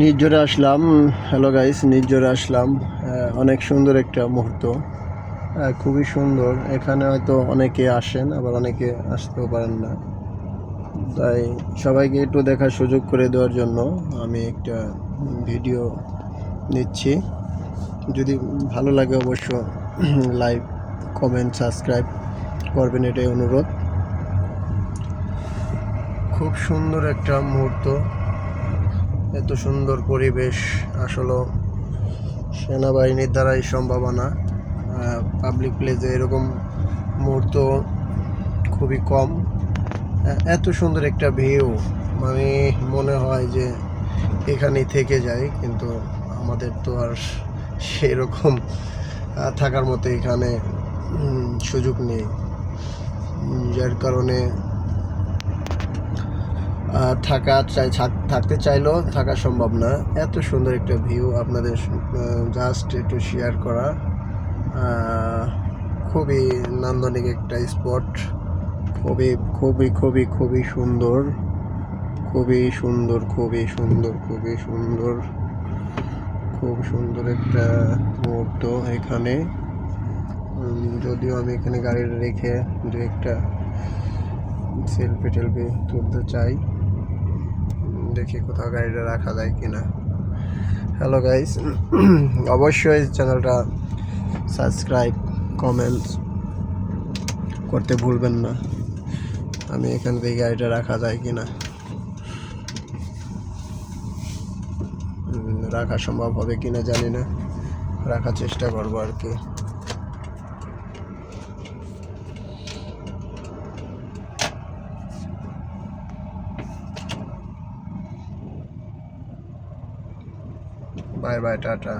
নির্জরে আসলাম। Hello guys নির্জরে আসলাম। অনেক সুন্দর একটা মুহূর্ত। খুবই সুন্দর। এখানে হয়তো অনেকে আসেন, আবার অনেকে আসতেও পারেন না। তাই সবাইকে একটু দেখার সুযোগ করে দেওয়ার জন্য আমি একটা ভিডিও নিচ্ছি। যদি ভালো লাগে অবশ্য লাইক কমেন্ট সাবস্ক্রাইব করবেন, এটাই অনুরোধ। খুব সুন্দর একটা মুহূর্ত। এত সুন্দর পরিবেশ, আসলে সেনাবাহিনীর দ্বারাই সম্ভাবনা পাবলিক প্লেসে এরকম মুহূর্ত খুবই কম। এত সুন্দর একটা ভিউ মানে মনে হয় যে এখানেই থেকে যাই কিন্তু আমাদের তো আর সেরকম থাকার মতো এখানে সুযোগ নেই। যার কারণে থাকা চাই, থাক- থাকতে চাইলেও থাকা সম্ভব না। এত সুন্দর একটা ভিউ আপনাদের জাস্ট একটু শেয়ার করা। খুবই নান্দনিক একটা স্পট খুবই খুবই খুবই খুবই সুন্দর। খুবই সুন্দর খুবই সুন্দর খুবই সুন্দর। খুব সুন্দর একটা মুহূর্ত এখানে। যদিও আমি এখানে গাড়ি রেখে দু একটা সেলফি টেলফি তুলতে চাই। দেখি কোথাও গাড়িটা রাখা যায় কিনা। হ্যালো গাইস অবশ্যই চ্যানেলটা সাবস্ক্রাইব কমেন্টস করতে ভুলবেন না। আমি এখান থেকে গাড়িটা রাখা যায় কিনা। উম, রাখা সম্ভব হবে কি না জানি না। রাখার চেষ্টা করব আর কি। Bye bye Tata